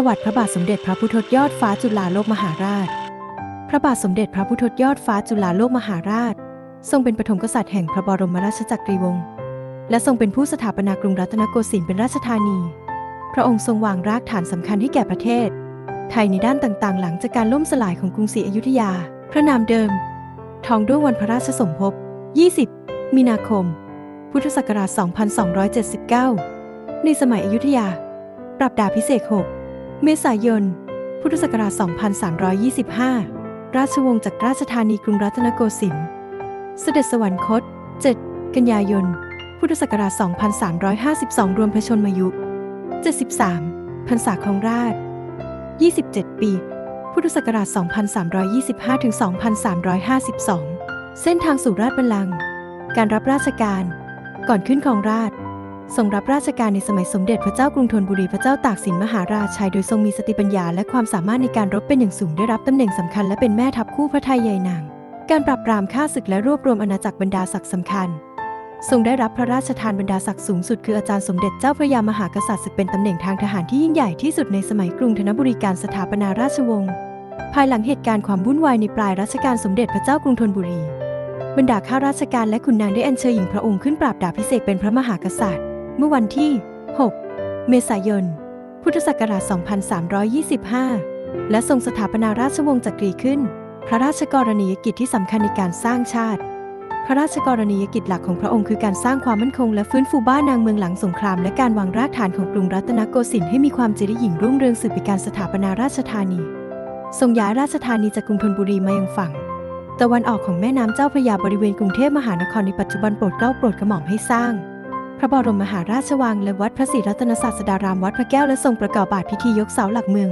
ประวัติพระบาทสมเด็จพระพุทธยอดฟ้าจุฬาโลกมหาราช พระบาทสมเด็จพระพุทธยอดฟ้าจุฬาโลกมหาราช ทรงเป็นปฐมกษัตริย์แห่งพระบรมราชจักรีวงศ์ และทรงเป็นผู้สถาปนากรุงรัตนโกสินทร์เป็นราชธานี พระองค์ทรงวางรากฐานสำคัญให้แก่ประเทศ ไทยในด้านต่างๆ หลังจากการล่มสลายของกรุงศรีอยุธยา พระนามเดิม ทองด้วงวันพระราชสมภพ 20 มีนาคม พุทธศักราช 2279 ในสมัยอยุธยา ปรับดาพิเศษก6 เมษายน พุทธศักราช 2325 ราชวงศ์จากราชธานีกรุงรัตนโกสินทร์ เสด็จสวรรคต 7 กันยายน พุทธศักราช 2352 รวมพระชนมายุ 73 พรรษาครองราช 27 ปี พุทธศักราช 2325 ถึง 2352 เส้นทางสู่ราชบัลลังก์ การรับราชการ ก่อนขึ้นครองราช ทรงรับราชการในสมัยสมเด็จพระเจ้ากรุงธนบุรีพระเจ้าตากสินมหาราชชัยโดยทรงมีสติปัญญาและความสามารถในการรบเป็นอย่างสูงได้รับตำแหน่งสำคัญและเป็นแม่ทัพคู่พระไทยใหญ่นาง การปราบปรามข้าศึกและรวบรวมอาณาจักรบรรดาศักดิ์สำคัญ ทรงได้รับพระราชทานบรรดาศักดิ์สูงสุดคืออาจารย์สมเด็จเจ้าพระยามหากษัตริย์ศึกเป็นตำแหน่งทางทหารที่ยิ่งใหญ่ที่สุดในสมัยกรุงธนบุรีการสถาปนาราชวงศ์ภายหลังเหตุการณ์ความวุ่นวายในปลายรัชกาลสมเด็จพระเจ้ากรุงธนบุรีบรรดาข้าราชการและขุนนางได้อัญเชิญหญิงพระองค์ขึ้นปราบดาพิเศษเป็นพระมหากษัตริย์ เมื่อวันที่ 6 เมษายน พุทธศักราช 2325 และทรงสถาปนาราชวงศ์จักรีขึ้น พระราชกรณียกิจที่สำคัญในการสร้างชาติ พระราชกรณียกิจหลักของพระองค์คือการสร้างความมั่นคงและฟื้นฟูบ้านนางเมืองหลังสงครามและการวางรากฐานของกรุงรัตนโกสินทร์ให้มีความเจริญยิ่งรุ่งเรืองสืบไปการสถาปนาราชธานี ทรงย้ายราชธานีจากกรุงธนบุรีมายังฝั่งตะวันออกของแม่น้ำเจ้าพระยาบริเวณกรุงเทพมหานครในปัจจุบันโปรดเกล้าโปรดกระหม่อมให้สร้าง พระบรมมหาราชวังและวัดพระศรีรัตนศาสดารามวัดพระแก้วและทรงประกอบบาทพิธียกเสาหลักเมือง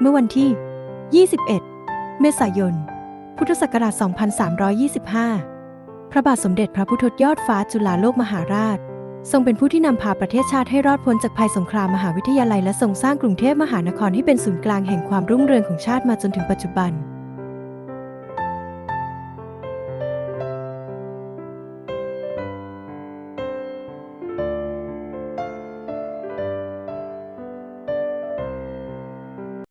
เมื่อวันที่ 21 เมษายน พุทธศักราช 2325 พระบาทสมเด็จพระพุทธยอดฟ้าจุฬาโลกมหาราช ทรงเป็นผู้ที่นำพาประเทศชาติให้รอดพ้นจากภัยสงครามมหาวิทยาลัยและทรงสร้างกรุงเทพมหานครให้เป็นศูนย์กลางแห่งความรุ่งเรืองของชาติมาจนถึงปัจจุบัน